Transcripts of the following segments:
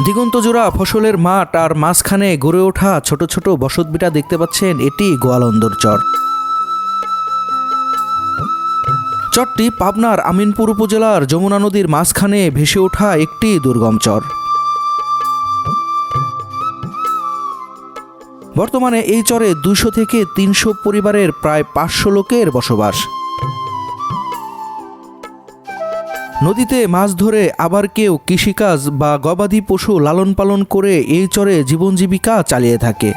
দিগন্তজোড়া ফসলের মাঠ আর মাঝখানে গড়ে ওঠা ছোট ছোট বসতবিটা দেখতে পাচ্ছেন এটি গোয়ালন্দর চর। চরটি পাবনার আমিনপুর উপজেলার যমুনা নদীর মাঝখানে ভেসে ওঠা একটি দুর্গম চর। বর্তমানে এই চরে দুশো থেকে তিনশো পরিবারের প্রায় পাঁচশো লোকের বসবাস। নদীতে মাছ ধরে আবার কেউ কৃষিকাজ বা গবাদি পশু লালন পালন করে এই চরে জীবন জীবিকা চালিয়ে থাকে।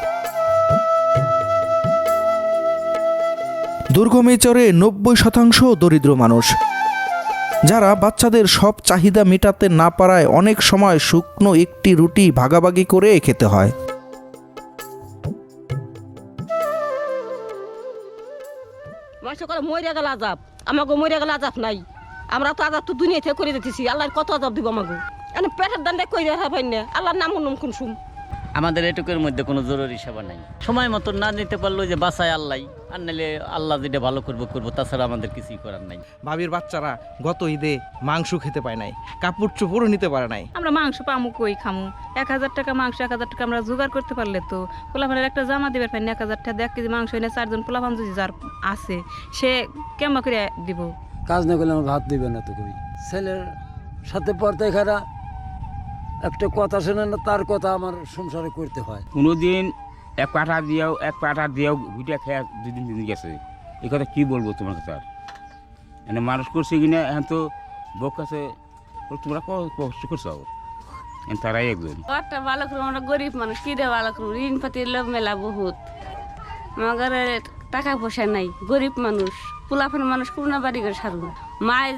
দুর্গম এই চরে নব্বই শতাংশ দরিদ্র মানুষ। যারা বাচ্চাদের সব চাহিদা মেটাতে না পারায় অনেক সময় শুকনো একটি রুটি ভাগাভাগি করে খেতে হয়। গেল আজাব। আমাকে মরিয়া গেল আজাব নাই। আমরা তো আজাব তো দুনিয়া থেকে করে দিতেছি আল্লাহর কত আজাব দিব আমাকে মানে পেটের দান্ডে কই দেখা পাই না আল্লাহর নাম নুম কোন শুম আমাদের এটুকুর মধ্যে কোনো জরুরি সেবা নাই। সময় মতো না নিতে পারল যে বাসায় আল্লাহ আর নাহলে আল্লাহ যেটা ভালো করব করব তাছাড়া আমাদের কিছুই করার নাই। ভাবির বাচ্চারা গত ঈদে মাংস খেতে পায় নাই কাপড় চোপড়ও নিতে পারে নাই। আমরা মাংস পামু কই খামু? এক হাজার টাকা মাংস এক হাজার টাকা আমরা জোগাড় করতে পারলে তো। পোলাফানের একটা জামা দিবার পাই না এক হাজার টাকা এক কেজি মাংস এনে চারজন পোলাপান যদি যার আছে সে কেমন করে দিব? কাজ না করলে আমার ভাত দিবে না তো কবি ছেলের সাথে পড়তে খারা একটা কথা শোনে না তার কথা আমার সংসারে করতে হয়। কোনো দিন এক পাঠা দিয়েও এক পাঠা দিয়েও ঘুটে খেয়ে দুদিন দিন গেছে। এই কথা কী বলব তোমার কাছে আর? মানে মানুষ করছে কিনা এখন তো বউ কাছে তোমরা ক- কষ্ট করছ? এখন তারাই একজন। ঘরটা ভালো করব আমরা গরিব মানুষ কি দিয়ে ভালো করব ঋণ পাতির লোভ মেলা বহুত। আমার টাকা পয়সা নাই গরিব মানুষ। পোলাফান মানুষ কোনো বাড়ি করে সারবো মায়ের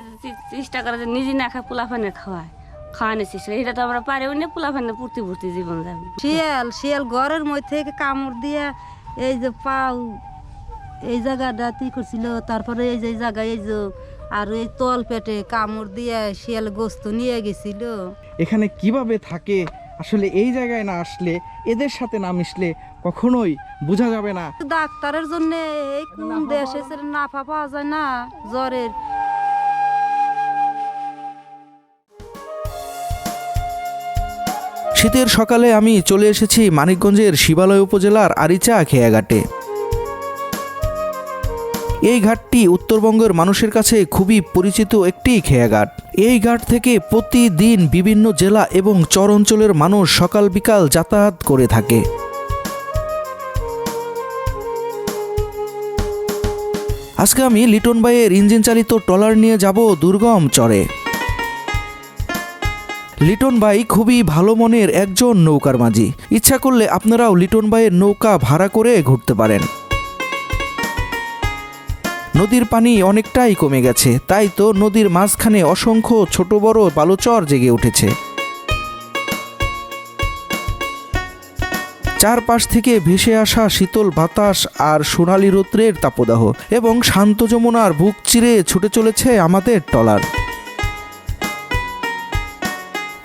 চেষ্টা করে যে নিজে না খায় পোলাফানে খাওয়ায়। খাওয়ানোর চেষ্টা করে। এটা তো আমরা পারি না পোলাফানে পূর্তি পূর্তি জীবন যাবে শিয়াল শিয়াল ঘরের মধ্যে কামড় দিয়ে এই যে পাও এই জায়গাটা তুই করছিল। তারপরে এই যে এই জায়গায় এই যে আর এই তল পেটে কামড় দিয়ে শিয়াল গোস্ত নিয়ে গেছিল। এখানে কীভাবে থাকে? আসলে এই জায়গায় না আসলে এদের সাথে না মিশলে কখনোই বোঝা যাবে না। ডাক্তারের জন্য এই কোন দেশে সে নাফা পাওয়া যায় না জ্বরের। শীতের সকালে আমি চলে এসেছি মানিকগঞ্জের শিবালয় উপজেলার আরিচা খেয়াঘাটে এই ঘাটটি উত্তরবঙ্গের মানুষের কাছে খুবই পরিচিত একটি খেয়াঘাট এই ঘাট থেকে প্রতিদিন বিভিন্ন জেলা এবং চর অঞ্চলের মানুষ সকাল বিকাল যাতায়াত করে থাকে। আজকে আমি লিটন বাইয়ের ইঞ্জিন চালিত ট্রলার নিয়ে যাব দুর্গম চরে। লিটন ভাই খুবই ভালো মনের একজন নৌকার মাঝি। ইচ্ছা করলে আপনারাও লিটন ভাইয়ের নৌকা ভাড়া করে ঘুরতে পারেন। নদীর পানি অনেকটাই কমে গেছে, তাই তো নদীর মাঝখানে অসংখ্য ছোট বড় বালুচর জেগে উঠেছে। চারপাশ থেকে ভেসে আসা শীতল বাতাস আর সোনালি রৌদ্রের তাপদাহ এবং শান্ত যমুনার বুক চিরে ছুটে চলেছে আমাদের টলার।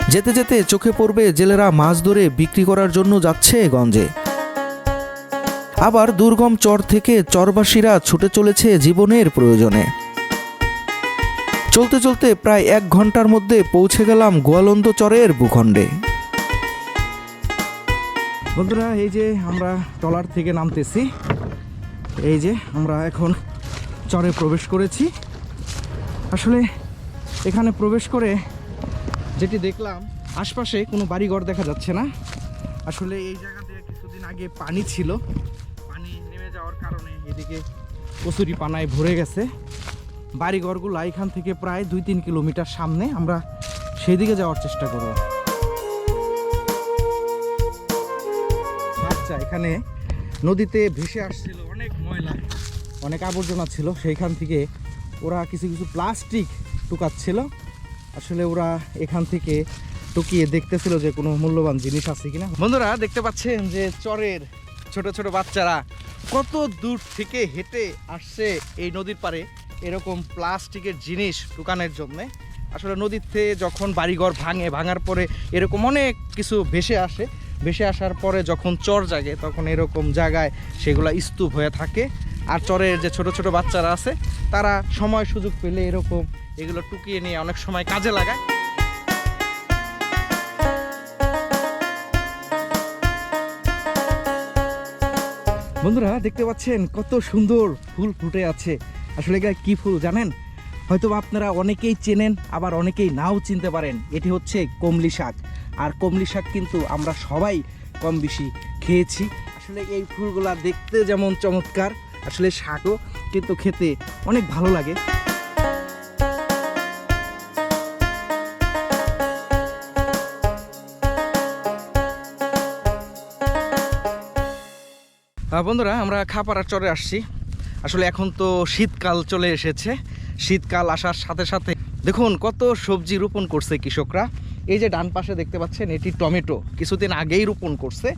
যেতে যেতে চোখে পড়বে জেলেরা মাছ ধরে বিক্রি করার জন্য যাচ্ছে গঞ্জে। আবার দুর্গম চর থেকে চরবাসীরা ছুটে চলেছে জীবনের প্রয়োজনে। চলতে চলতে প্রায় এক ঘণ্টার মধ্যে পৌঁছে গেলাম গোয়ালন্দ চরের ভূখণ্ডে। বন্ধুরা, এই যে আমরা টলার থেকে নামতেছি। এই যে আমরা এখন চরে প্রবেশ করেছি। আসলে এখানে প্রবেশ করে যেটি দেখলাম, আশপাশে কোনো বাড়িঘর দেখা যাচ্ছে না। আসলে এই জায়গাতে কিছুদিন আগে পানি ছিল। পানি নেমে যাওয়ার কারণে এদিকে কচুরি পানায় ভরে গেছে। বাড়িঘরগুলো এখান থেকে প্রায় দুই তিন কিলোমিটার সামনে আমরা সেই দিকে যাওয়ার চেষ্টা করব। আচ্ছা এখানে নদীতে ভেসে আসছিল অনেক ময়লা, অনেক আবর্জনা ছিল। সেইখান থেকে ওরা কিছু কিছু প্লাস্টিক টুকাচ্ছিল। আসলে ওরা এখান থেকে টুকিয়ে দেখতেছিল যে কোনো মূল্যবান জিনিস আছে কিনা। বন্ধুরা, দেখতে পাচ্ছেন যে চরের ছোট ছোট বাচ্চারা কত দূর থেকে হেঁটে আসছে এই নদীর পারে এরকম প্লাস্টিকের জিনিস টুকানোর জন্যে। আসলে নদীতে যখন বাড়িঘর ভাঙে, ভাঙার পরে এরকম অনেক কিছু ভেসে আসে। ভেসে আসার পরে যখন চর জাগে, তখন এরকম জায়গায় সেগুলো স্তূপ হয়ে থাকে। আর চরের যে ছোট ছোট বাচ্চারা আছে, তারা সময় সুযোগ পেলে এরকম এগুলো টুকিয়ে নিয়ে অনেক সময় কাজে লাগায়। বন্ধুরা, দেখতে পাচ্ছেন কত সুন্দর ফুল ফুটে আছে। আসলে কি কী ফুল জানেন? হয়তো আপনারা অনেকেই চেনেন, আবার অনেকেই নাও চিনতে পারেন। এটি হচ্ছে কমলি শাক। আর কমলি শাক কিন্তু আমরা সবাই কম বেশি খেয়েছি। আসলে এই ফুলগুলা দেখতে যেমন চমৎকার, আসলে শাকও কিন্তু খেতে অনেক ভালো লাগে। বন্ধুরা, আমরা খাপাড়ার চরে আসছি। আসলে এখন তো শীতকাল চলে এসেছে। শীতকাল আসার সাথে সাথে দেখুন কত সবজি রোপণ করছে কৃষকরা। এই যে ডান পাশে দেখতে পাচ্ছেন, এটি টমেটো। কিছুদিন আগেই রোপণ করছে।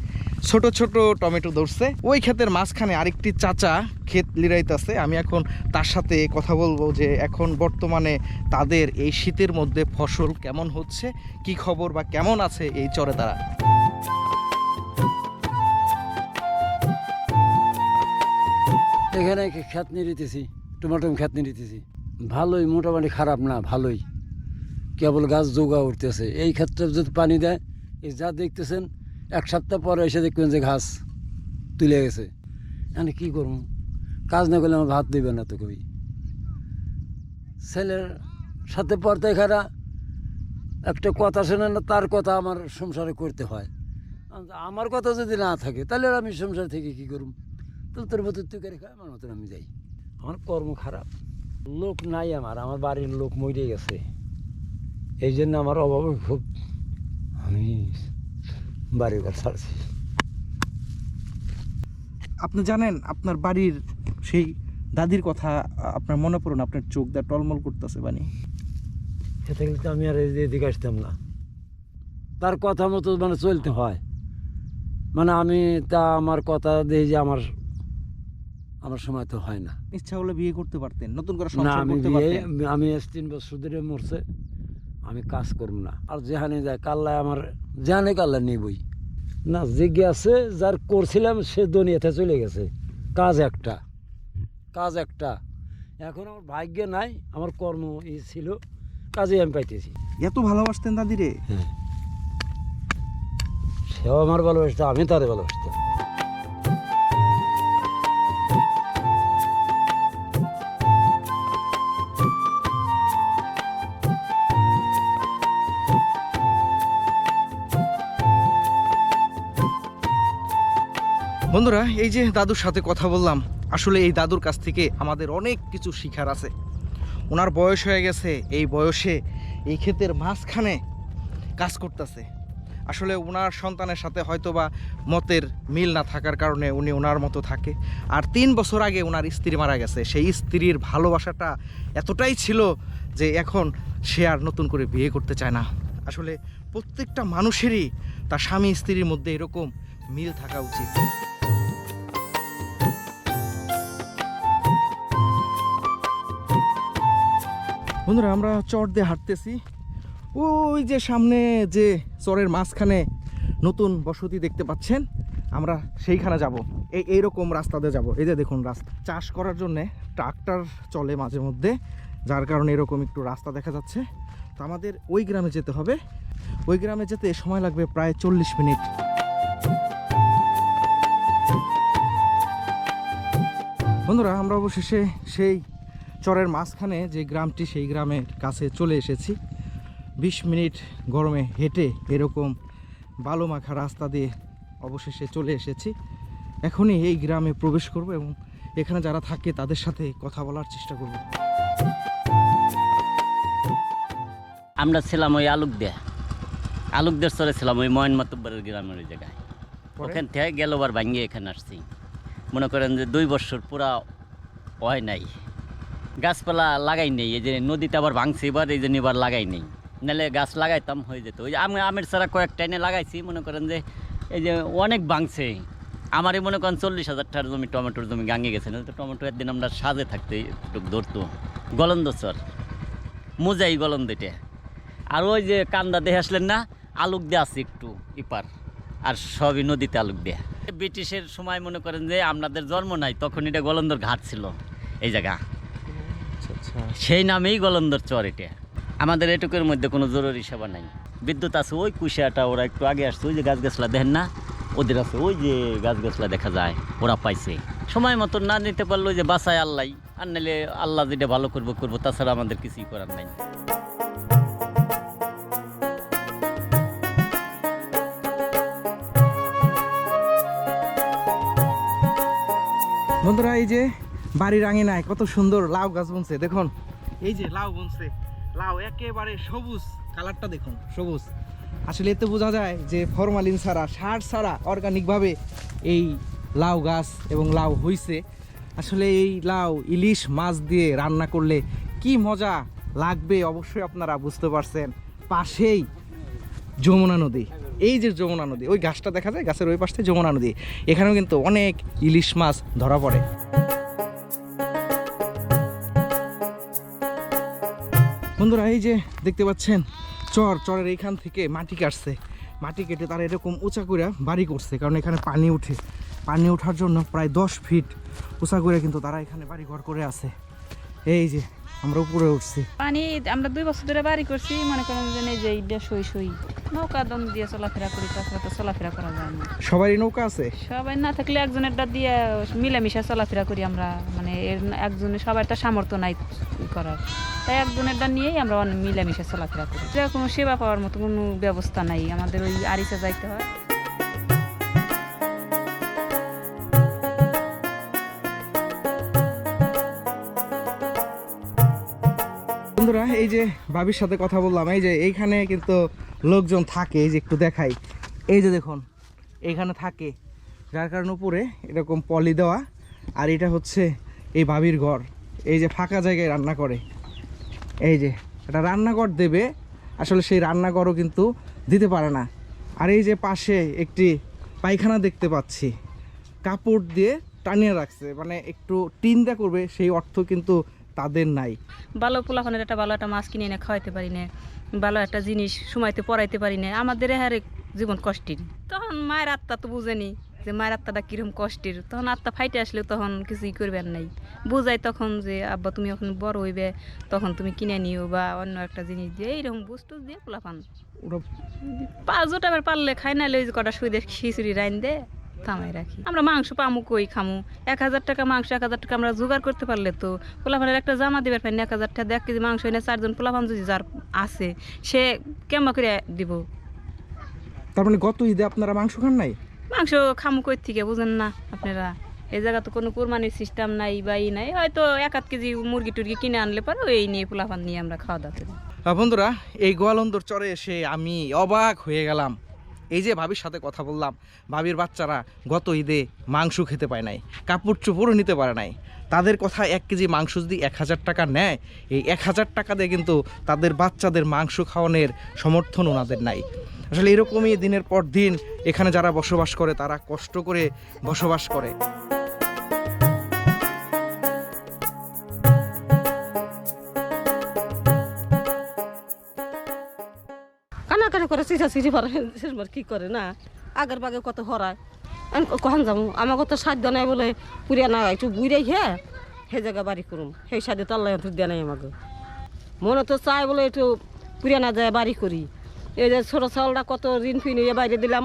ছোট ছোট টমেটো ধরছে। ওই ক্ষেতের মাঝখানে আরেকটি চাচা ক্ষেত লিরাইতেছে। আমি এখন তার সাথে কথা বলব যে এখন বর্তমানে তাদের এই শীতের মধ্যে ফসল কেমন হচ্ছে, কি খবর বা কেমন আছে এই চরে তারা? এখানে খেত নিয়ে দিতেছি টমাটো খেত নিয়ে দিতেছি ভালোই, মোটামুটি খারাপ না, ভালোই। কেবল গাছ যোগা উঠতেছে। এই ক্ষেত্রে যদি পানি দেয়, এই যা দেখতেছেন, এক সপ্তাহ পরে এসে দেখবেন যে ঘাস তুলে গেছে। আমি কী করব? কাজ না করলে আমার ভাত দেবে না তো কবি ছেলের সাথে পড়তে খারা একটা কথা শোনে না, তার কথা আমার সংসারে করতে হয়। আমার কথা যদি না থাকে, তাহলে আমি সংসার থেকে কী করব? তাহলে তোর মতো তুই করে খায়? আমার মতন আমি যাই। আমার কর্ম খারাপ। লোক নাই আমার আমার বাড়ির লোক মরে গেছে। এই জন্য আমার অভাবে খুব আমি বাড়ি ঘর ছাড়ছি। আপনি জানেন আপনার বাড়ির সেই দাদির কথা আপনার মনে পড়ুন আপনার চোখ দা টলমল করতেছে বানি সে থাকলে তো আমি আর এদিকে আসতাম না। তার কথা মতো মানে চলতে হয়। মানে আমি তা আমার কথা দিয়ে যে আমার আমার সময় তো হয় না। ইচ্ছা হলে বিয়ে করতে পারতেন নতুন করে না আমি আমি তিন বছর ধরে মরছে। আমি কাজ করব না। আর যেখানে যায় কাল্লায় আমার জানে কাল্লা নেবই। না জিজ্ঞে আছে যার করছিলাম সে দুনিয়াতে চলে গেছে। কাজ একটা। কাজ একটা। এখন আমার ভাগ্যে নাই আমার কর্ম ই ছিল কাজে আমি পাইতেছি। এত ভালোবাসতেন দাদিরে হ্যাঁ। সেও আমার ভালোবাসতো আমি তারে ভালোবাসতাম। বন্ধুরা, এই যে দাদুর সাথে কথা বললাম, আসলে এই দাদুর কাছ থেকে আমাদের অনেক কিছু শিখার আছে। ওনার বয়স হয়ে গেছে, এই বয়সে এই ক্ষেতের মাঝখানে কাজ করতেছে। আসলে ওনার সন্তানের সাথে হয়তো বা মতের মিল না থাকার কারণে উনি ওনার মতো থাকে। আর তিন বছর আগে ওনার স্ত্রী মারা গেছে। সেই স্ত্রীর ভালোবাসাটা এতটাই ছিল যে এখন সে আর নতুন করে বিয়ে করতে চায় না। আসলে প্রত্যেকটা মানুষেরই তার স্বামী স্ত্রীর মধ্যে এরকম মিল থাকা উচিত। বন্ধুরা, আমরা চর দিয়ে হাঁটতেছি। ওই যে সামনে যে চরের মাঝখানে নতুন বসতি দেখতে পাচ্ছেন, আমরা সেইখানে যাব। এই এইরকম দিয়ে যাব। এই যে দেখুন রাস্তা। চাষ করার জন্যে ট্রাক্টর চলে মাঝে মধ্যে, যার কারণে এরকম একটু রাস্তা দেখা যাচ্ছে। তো আমাদের ওই গ্রামে যেতে হবে। ওই গ্রামে যেতে সময় লাগবে প্রায় চল্লিশ মিনিট। বন্ধুরা, আমরা অবশেষে সেই চরের মাঝখানে যে গ্রামটি সেই গ্রামের কাছে চলে এসেছি। বিশ মিনিট গরমে হেঁটে এরকম বালু মাখা রাস্তা দিয়ে অবশেষে চলে এসেছি। এখনই এই গ্রামে প্রবেশ করব এবং এখানে যারা থাকে তাদের সাথে কথা বলার চেষ্টা করব। আমরা ছিলাম ওই আলুক দেয়া আলুক দেড় চরে ছিলাম ওই ময়ন মাতব্বরের গ্রামের ওই জায়গায়। ওখান থেকে গেলবার ভাঙিয়ে এখানে আসছি। মনে করেন যে দুই বছর পুরা হয় নাই। গাছপালা লাগাই নেই, এই যে নদীতে আবার ভাঙছে, এবার এই জন্য এবার লাগাই নেই। নাহলে গাছ লাগাইতাম, হয়ে যেত। ওই যে আমি আমের ছাড়া কয়েকটা এনে লাগাইছি, মনে করেন যে এই যে অনেক ভাঙছে। আমারই মনে করেন চল্লিশ হাজার টাকার জমি, টমেটোর জমি গাঙে গেছে না তো টমেটো একদিন আমরা সাজে থাকতে একটু ধরতো। গলন্দ চর, মোজাই গলন্দ এটা। আর ওই যে কান্দা দেখে আসলেন না, আলুক দিয়ে আছে একটু ইপার আর সবই নদীতে আলুক দেয়া। ব্রিটিশের সময় মনে করেন যে আপনাদের জন্ম নাই, তখন এটা গলন্দর ঘাট ছিল, এই জায়গা। সেই নামেই গলন্দর চর এটা। আমাদের এটুকুর মধ্যে কোনো জরুরি সেবা নাই। বিদ্যুৎ আছে ওই কুশিয়াটা, ওরা একটু আগে আসছে, ওই যে গাছ গাছলা দেখেন না? ওদের আছে ওই যে গাছ গাছলা দেখা যায়, ওরা পাইছে। সময় মতো না নিতে পারল যে বাসায় আল্লাহ, আর নাহলে আল্লাহ যেটা ভালো করব করব, তাছাড়া আমাদের কিছুই করার নাই। বন্ধুরা, এই যে বাড়ির আঙিনায় কত সুন্দর লাউ গাছ বুনছে, দেখুন। এই যে লাউ বুনছে, লাউ একেবারে সবুজ, কালারটা দেখুন, সবুজ। আসলে এতে বোঝা যায় যে ফরমালিন ছাড়া, সার ছাড়া অর্গানিকভাবে এই লাউ গাছ এবং লাউ হইছে। আসলে এই লাউ ইলিশ মাছ দিয়ে রান্না করলে কি মজা লাগবে অবশ্যই আপনারা বুঝতে পারছেন। পাশেই যমুনা নদী, এই যে যমুনা নদী, ওই গাছটা দেখা যায়, গাছের ওই পাশে যমুনা নদী। এখানেও কিন্তু অনেক ইলিশ মাছ ধরা পড়ে। বন্ধুরা, এই যে দেখতে পাচ্ছেন, চর, চরের এইখান থেকে মাটি কাটছে। মাটি কেটে তারা এরকম উঁচা করে বাড়ি করছে, কারণ এখানে পানি উঠে। পানি ওঠার জন্য প্রায় দশ ফিট উঁচা করে কিন্তু তারা এখানে বাড়ি ঘর করে আছে। এই যে আমরা উপরে উঠছি। পানি আমরা দুই বছর ধরে বাড়ি করছি মনে করেন যে এই যে এইটা সই সই। নৌকা দম দিয়ে চলাফেরা করি তাছাড়া তো চলাফেরা করা যায় না। সবারই নৌকা আছে? সবাই না থাকলে একজনের ডা দিয়ে মিলামিশা চলাফেরা করি আমরা মানে এর একজনের সবার একটা সামর্থ্য নাই করার। তাই একজনের ডা নিয়েই আমরা অনেক মিলামিশা চলাফেরা করি। যে কোনো সেবা পাওয়ার মতো কোনো ব্যবস্থা নাই আমাদের ওই আরিসা যাইতে হয়। বন্ধুরা, এই যে ভাবির সাথে কথা বললাম, এই যে এইখানে কিন্তু লোকজন থাকে, এই যে একটু দেখাই। এই যে দেখুন, এইখানে থাকে। যার কারণে উপরে এরকম পলি দেওয়া, আর এটা হচ্ছে এই ভাবির ঘর। এই যে ফাঁকা জায়গায় রান্না করে। এই যে, এটা রান্নাঘর দেবে, আসলে সেই রান্নাঘরও কিন্তু দিতে পারে না। আর এই যে পাশে একটি পায়খানা দেখতে পাচ্ছি। কাপড় দিয়ে টানিয়ে রাখছে মানে একটু টিন্দা করবে, সেই অর্থ কিন্তু তাদের নাই। ভালো পোলাপানের একটা ভালো একটা মাছ কিনে এনে খাওয়াইতে পারি না ভালো একটা জিনিস সময়তে পড়াইতে পারি না আমাদের হারে জীবন কষ্টের। তখন মায়ের আত্মা তো বুঝেনি যে মায়ের আত্মাটা কীরকম কষ্টের। তখন আত্মা ফাইটে আসলে তখন কিছুই করবেন নাই। বুঝাই তখন যে আব্বা তুমি এখন বড় হইবে তখন তুমি কিনে নিও বা অন্য একটা জিনিস দিয়ে। এইরকম বস্তু দিয়ে পোলাপান। পাঁচ টাকার পারলে খাই না লই কটা সুদে খিচুড়ি রাইন দে। থামাই রাখি। আমরা মাংস পামু কই খামু? এক হাজার টাকা মাংস এক হাজার টাকা আমরা জোগাড় করতে পারলে তো পোলাপানের একটা জামা দিবার পাই এক হাজার টাকা এক কেজি মাংস এনে চারজন পোলাপান যদি যার আছে সে কেমন করে দিব? তার মানে গত ঈদে আপনারা মাংস খান নাই? মাংস খামু কই থেকে বুঝেন না আপনারা। এই জায়গা তো কোনো কোরবানির সিস্টেম নাই বা ই নাই হয়তো এক আধ কেজি মুরগি টুরগি কিনে আনলে পারো এই নিয়ে পোলাপান নিয়ে আমরা খাওয়া দাওয়া করি। বন্ধুরা এই গোয়ালন্দর চরে এসে আমি অবাক হয়ে গেলাম। এই যে ভাবির সাথে কথা বললাম, ভাবির বাচ্চারা গত ঈদে মাংস খেতে পায় নাই কাপড় চোপড়ও নিতে পারে নাই। তাদের কথা এক কেজি মাংস যদি এক হাজার টাকা নেয়, এই এক হাজার টাকা দিয়ে কিন্তু তাদের বাচ্চাদের মাংস খাওয়ানোর সমর্থন ওনাদের নাই। আসলে এরকমই দিনের পর দিন এখানে যারা বসবাস করে, তারা কষ্ট করে বসবাস করে। করে চিঠা চিঠি পারে কি করে না? আগের বাগে কত হরায়। কখন যাব? আমাকে তো সাধ্য নাই বলে পুরিয়া না একটু বুড়াই হে সেই জায়গা বাড়ি করুম। সেই সাথে তো আল্লাহ দেয় নাই আমাকে। মনে তো চাই বলে একটু পুরিয়া না যায়, বাড়ি করি। এই যে ছোটো চাউলটা কত ঋণ ফিন বাইরে দিলাম।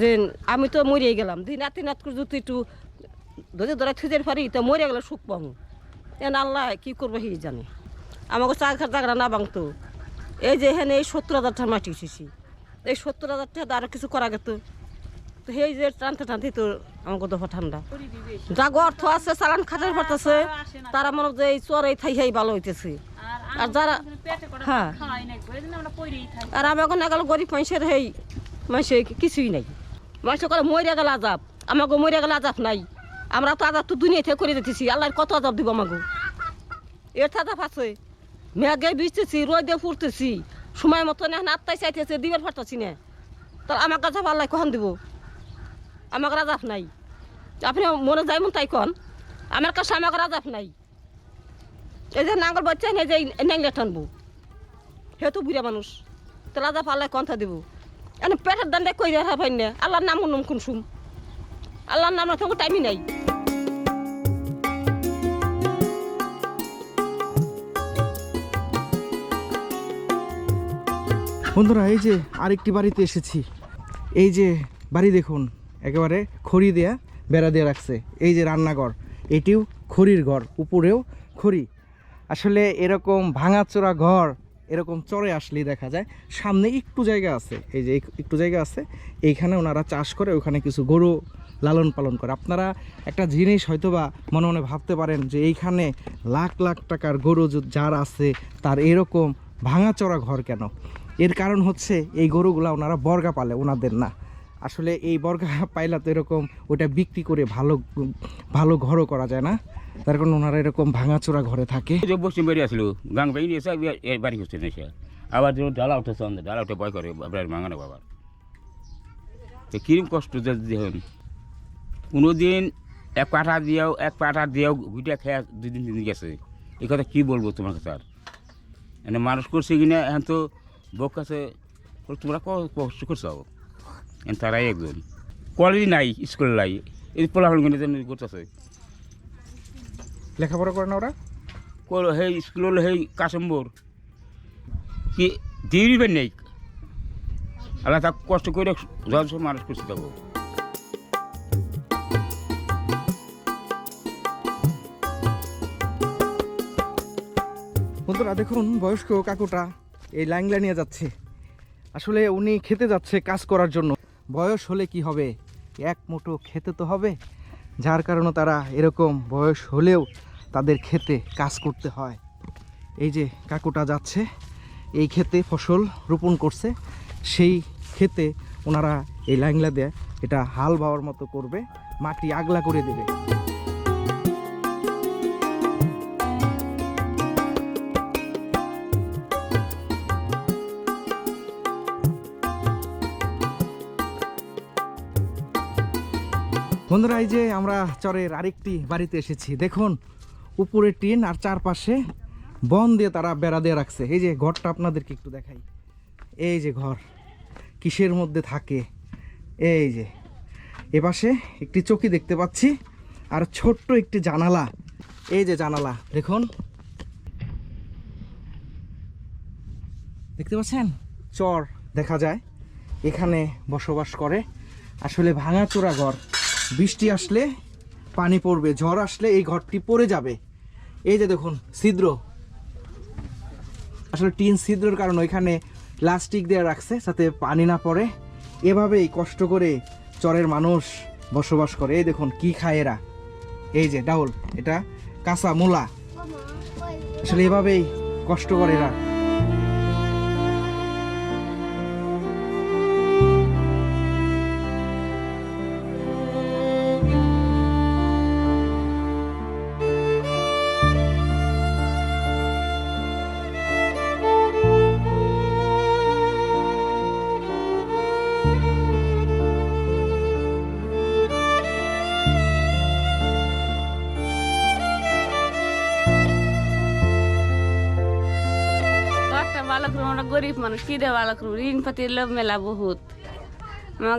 যে আমি তো মরিয়ে গেলাম। দিন রাতি নাত করে যদি একটু ধরে ধরে থুজের পারি, তো মরে গেলে সুখ পাবো। এন আল্লাহ কি করব সেই জানে। আমাকে চা খার জায়গা না বাংতো এই যে এখানে এই সত্তর হাজার টাকা মাটি উঠেছি। এই সত্তর হাজার টাকা আরও কিছু করা গেত। তো সেই যে টানতে টানতে তো আমাকে দফা ঠান্ডা। যা অর্থ আছে, চালান খাটার পারতেছে তারা মনে যে এই চর থাই হাই ভালো হইতেছে। আর যারা হ্যাঁ। আর আমি এখন গেল গরিব মানুষের সেই মানুষের কিছুই নাই। মানুষ করে মরিয়া গেল আজাব আমাকে মরিয়া গেল আজাব নাই। আমরা তো আজাব তো দুনিয়া থেকে করে দিতেছি আল্লাহ কত আজাব দিব আমাকে? এর আজাব আছে। মেঘে বিচতেছি রোদে ফুটতেছি সময় মতো না আত্মাই চাইতেছে, দিবার ফাটতেছি না। তাহলে আমার কাছে আল্লাহ কখন দিব? আমার রাজাফ নাই। আপনি মনে যাই মন তাই কন। আমার কাছে আমার রাজাফ নাই। এই যে নাঙ্গল বাচ্চা নেই যে ন্যাংলে টানবো হে তো বুড়া মানুষ। তো রাজাফ আল্লাহ কন্থা দিব। এনে পেটের দান্ডে কই দেখা পাই না আল্লাহর নাম নাম আল্লাহর নাম না টাইমই নাই। বন্ধুরা, এই যে আরেকটি বাড়িতে এসেছি। এই যে বাড়ি দেখুন, একেবারে খড়ি দেয়া, বেড়া দিয়ে রাখছে। এই যে রান্নাঘর, এটিও খড়ির ঘর, উপরেও খড়ি। আসলে এরকম ভাঙাচোরা ঘর, এরকম চরে আসলেই দেখা যায়, সামনে একটু জায়গা আছে। এই যে একটু জায়গা আছে, এইখানে ওনারা চাষ করে, ওখানে কিছু গরু লালন পালন করে। আপনারা একটা জিনিস হয়তোবা মনে মনে ভাবতে পারেন যে, এইখানে লাখ লাখ টাকার গরু যার আছে, তার এরকম ভাঙাচোরা ঘর কেন? এর কারণ হচ্ছে এই গরুগুলা ওনারা বর্গা পালে, ওনাদের না। আসলে এই বর্গা পাইলা তো এরকম ওটা বিক্রি করে ভালো ভালো ঘরও করা যায় না। তার কারণ ওনারা এরকম ভাঙাচোরা ঘরে থাকে। পশ্চিম বাড়ি আসলো গাং ভেঙে এসে বাড়ি করছে না সে আবার যে ডালা উঠেছে আমাদের ডালা উঠে ভয় করে বাবার মাঙানো বাবার। তো কিরম কষ্ট দেখুন কোনো দিন এক পাঠা দিয়েও, এক পাঠা দিয়েও ঘুটে খেয়ে দুই দিন তিন গেছে। এই কথা কী বলব তোমার কাছে আর মানে মানুষ করছে কিনা, এখন তো বউর কাছে তোমরা ক- কষ্ট করছ তারাই একজন কলেজ নাই স্কুল নাই এই পোলাফল কিনে করতেছে লেখাপড়া করে না ওরা কল সেই স্কুলৰ সেই কাচম্বৰ কি দিবি নেই আল্লাহ তাক কষ্ট করে যথেষ্ট মানুষ করতে দেবো বন্ধুরা দেখুন বয়স্ক কাকুটা এই ল্যাংলা নিয়ে যাচ্ছে। আসলে উনি খেতে যাচ্ছে কাজ করার জন্য। বয়স হলে কি হবে? এক মুঠো খেতে তো হবে। যার কারণে তারা এরকম বয়স হলেও তাদের খেতে কাজ করতে হয়। এই যে কাকুটা যাচ্ছে, এই ক্ষেতে ফসল রোপণ করছে। সেই ক্ষেতে ওনারা এই ল্যাংলা দিয়ে এটা হাল বাওয়ার মতো করবে, মাটি আগলা করে দেবে। বন্ধুরা, এই যে আমরা চরের আরেকটি বাড়িতে এসেছি। দেখুন, উপরে টিন আর চারপাশে বন দিয়ে তারা বেড়া দিয়ে রাখছে। এই যে ঘরটা আপনাদেরকে একটু দেখাই। এই যে ঘর, কিসের মধ্যে থাকে? এই যে, এপাশে একটি চকি দেখতে পাচ্ছি আর ছোট্ট একটি জানালা। এই যে জানালা, দেখুন। দেখতে পাচ্ছেন? চর দেখা যায়। এখানে বসবাস করে। আসলে ভাঙাচোরা ঘর। বৃষ্টি আসলে পানি পড়বে, ঝড় আসলে এই ঘরটি পড়ে যাবে। এই যে দেখুন, ছিদ্র। আসলে টিন ছিদ্রর কারণ ওইখানে প্লাস্টিক দিয়ে রাখছে যাতে পানি না পড়ে। এভাবেই কষ্ট করে চরের মানুষ বসবাস করে। এই দেখুন, কি খায় এরা? এই যে ডাউল, এটা কাঁচা মূলা। আসলে এভাবেই কষ্ট করে এরা। মানুষ কি ভালো করব? ঋণ পাতির লোভ মেলা বহুত। আমার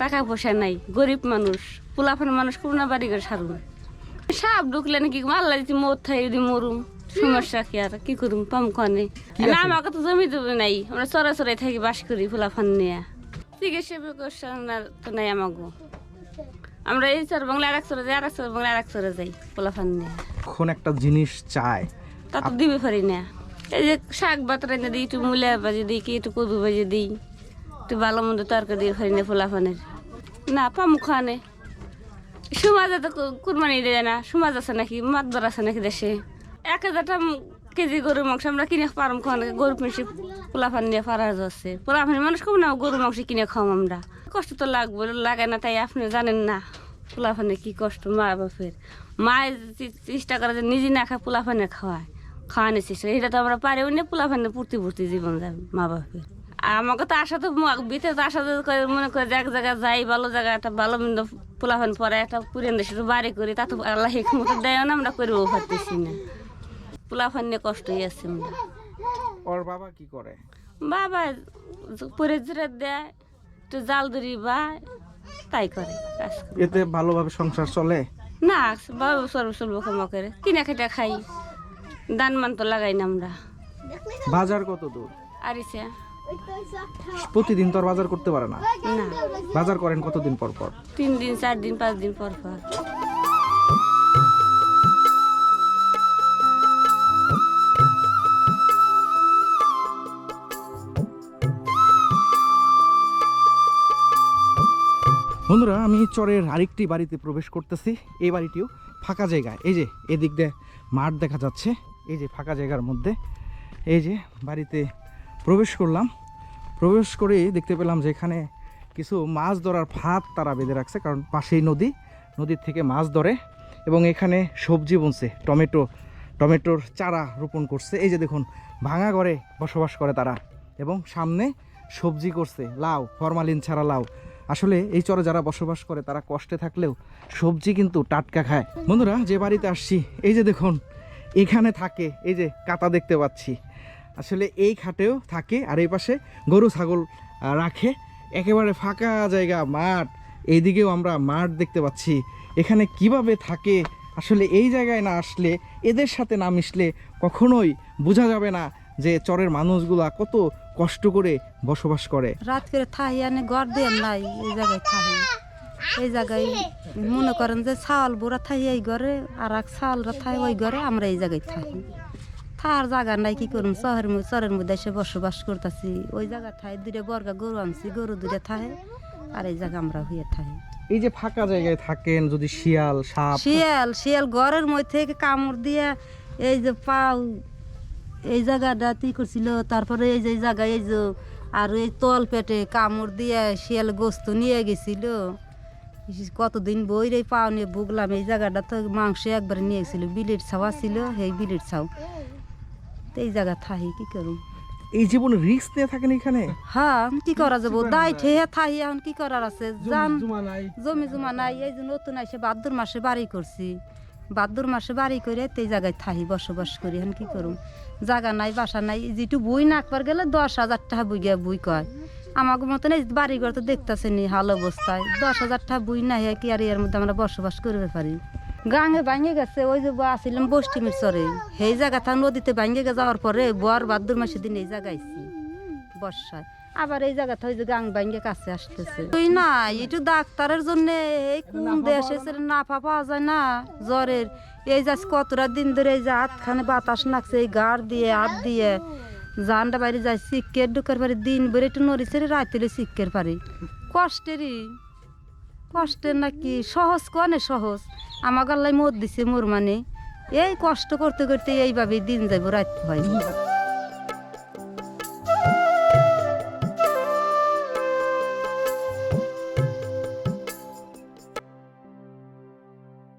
টাকা পয়সা নাই গরিব মানুষ। পোলাফান মানুষ কোনো বাড়ি করে সারুন সাপ ঢুকলে নাকি মাল্লা যদি মদ থাই যদি মরুম সমস্যা কি আর কি করুম পাম কনে? না আমাকে তো জমি দেবে নাই আমরা চড়া চড়াই থাকি বাস করি পোলাফান নিয়ে। চিকিৎসা তো নাই আমাকে আমরা এই চর বাংলা আর এক চরে যাই আর এক চর বাংলা আর এক চরে যাই পোলাফান নিয়ে। এখন একটা জিনিস চায় তা তো দিবে পারি না। এই যে শাক ভাত রান্না দিই, একটু মূলা ভাজি দিই, কি একটু কদু ভাজি দিই, একটু ভালো মন্দ তরকারি দিয়ে পারি না ফোলাফানের না, পামু খানে সমাজে তো কুরবানি দেয় না, সমাজ আছে নাকি, মাতবার আছে নাকি দেশে। এক হাজারটা কেজি গরুর মাংস আমরা কিনে পারম খাওয়া গরু পেঁচি পোলাফান নিয়ে পারা যাচ্ছে। পোলাফানি মানুষ কম না গরুর মাংস কিনে খাওয়াম আমরা। কষ্ট তো লাগবে, লাগে না তাই আপনি জানেন না পোলাফানে কি কষ্ট, মা বাপের। মায়ের চেষ্টা করে যে নিজে না খায়, পোলা পোলাফানে খাওয়ায়। খাওয়ানো চেষ্টা এটা তো আমরা পারি না পোলাফানে পূর্তি পূর্তি জীবন যাবে মা বাপের। আমাকে তো আশা তো ভিতরে তো আশা করে মনে করে এক জায়গায় যাই ভালো জায়গা একটা ভালো মন্দ পোলাফান পরে একটা পুরিয়ান দেশে তো বাড়ি করি তা তো আল্লাহ হিকমত দেয় না আমরা করব পারতেছি না। পোলাফান নিয়ে কষ্টই আছে আমরা। ওর বাবা কি করে? বাবা পরে জুড়ে দেয় একটু জাল দড়ি বা তাই করে কাজ এতে ভালোভাবে সংসার চলে? না বাবা সর্ব সর্ব ক্ষমা করে। কিনা খেটে খাই। দান মান তো লাগাই না আমরা। বাজার কত দূর? আর ইসে প্রতিদিন তো আর বাজার করতে পারে না। না। বাজার করেন কতদিন পর পর? তিন দিন চার দিন পাঁচ দিন পর পর। বন্ধুরা আমি চরের আরেকটি বাড়িতে প্রবেশ করতেছি। এই বাড়িটিও ফাঁকা জায়গা। এই যে এদিক দিয়ে মাঠ দেখা যাচ্ছে। এই যে ফাঁকা জায়গার মধ্যে এই যে বাড়িতে প্রবেশ করলাম। প্রবেশ করে দেখতে পেলাম যে এখানে কিছু মাছ ধরার ফাঁদ তারা বেঁধে রাখছে, কারণ পাশেই নদী, নদীর থেকে মাছ ধরে এবং এখানে সবজি বুনছে, টমেটো, টমেটোর চারা রোপণ করছে। এই যে দেখুন, ভাঙা ঘরে বসবাস করে তারা এবং সামনে সবজি করছে, লাউ, ফরমালিন ছাড়া লাউ। আসলে এই চরে যারা বসবাস করে তারা কষ্টে থাকলেও সবজি কিন্তু টাটকা খায়। বন্ধুরা, যে বাড়িতে আসছি, এই যে দেখুন এখানে থাকে, এই যে কাতা দেখতে পাচ্ছি। আসলে এই খাটেও থাকে, আর এই পাশে গরু, ছাগল রাখে। একেবারে ফাঁকা জায়গা, মাঠ। এইদিকেও আমরা মাঠ দেখতে পাচ্ছি। এখানে কীভাবে থাকে? আসলে এই জায়গায় না আসলে, এদের সাথে না মিশলে কখনোই বোঝা যাবে না যে চরের মানুষগুলা কত কষ্ট করে বসবাস করে। রাত করে থাহি ঘর দিয়ে নাই, এই জায়গায় থাহি এই জায়গায় মনে করেন যে চাউল বুড়া থাই এই ঘরে আর এক চাউলরা থাই ওই ঘরে আমরা এই জায়গায় থাকি। থার জায়গা নাই কি করুম শহরের চরের মধ্যে এসে বসবাস করতেছি। ওই জায়গা থাই দুটা বর্গা গরু আনছি গরু দুটা থাহে আর এই জায়গা আমরা হইয়া থাকি এই যে ফাঁকা জায়গায় থাকেন যদি শিয়াল সাপ শিয়াল শিয়াল ঘরের মধ্যে থেকে কামড় দিয়ে এই যে পাও এই জায়গাটা ই করছিল? তারপরে এই যে জায়গায় এই যে আর এই তল পেটে কামড় দিয়ে শিয়াল গোস্ত নিয়ে গেছিল। কতদিন বইরে পাও নিয়ে ভুগলাম এই জায়গাটা তো মাংস একবারে নিয়ে গেছিল বিলির ছাওয়া ছিল সেই বিলির ছাও। তো এই জায়গা থাহি কি করুম? এই জীবনে রিস্ক নিয়ে থাকেন এখানে? হ্যাঁ কি করা যাব? দায় ঠেয়ে থাহি এখন কি করার আছে? জান জমি জমা নাই এই যে নতুন এসে বাদ্দুর মাসে বাড়ি করছি। বাদ্দুর মাসে বাড়ি করে এই জায়গায় থাহি বসবাস করি এখন কি করুম? জায়গা নাই বাসা নাই যেটু বই না একবার গেলে দশ হাজার টাকা বই গিয়া বই কয়। আমাকে মতন এই বাড়ি ঘর তো দেখতেছে নি হাল অবস্থায়। দশ হাজার টাকা বই না হয়ে কি আর এর মধ্যে আমরা বসবাস করবে পারি? গাঙে ভাঙে গেছে ওই যে আসিলাম বষ্টিমের চরে। সেই জায়গা থা নদীতে ভাঙে যাওয়ার পরে বর বাদ্দুর মাসের দিন এই জায়গায় আইছি বর্ষায়। আবার এই জায়গা থেকে যে গাং ভাঙ্গে কাছে আসতেছে। তুই না একটু ডাক্তারের জন্য এই কোন দেশে নাফা পাওয়া যায় না জ্বরের। এই যা কতটা দিন ধরে এই যে হাতখানে বাতাস নাকছে এই গাড় দিয়ে হাত দিয়ে। জানটা বাইরে যাই শিক্ষের ঢুকার পারে দিন বেড়ে একটু নড়িছে রাত্রে শিক্ষের পারে কষ্টেরই, কষ্টের নাকি সহজ, কনে সহজ? আমার গাল্লাই মদ দিছে মোর মানে। এই কষ্ট করতে করতে এইভাবেই দিন যাইব, রাত হয়।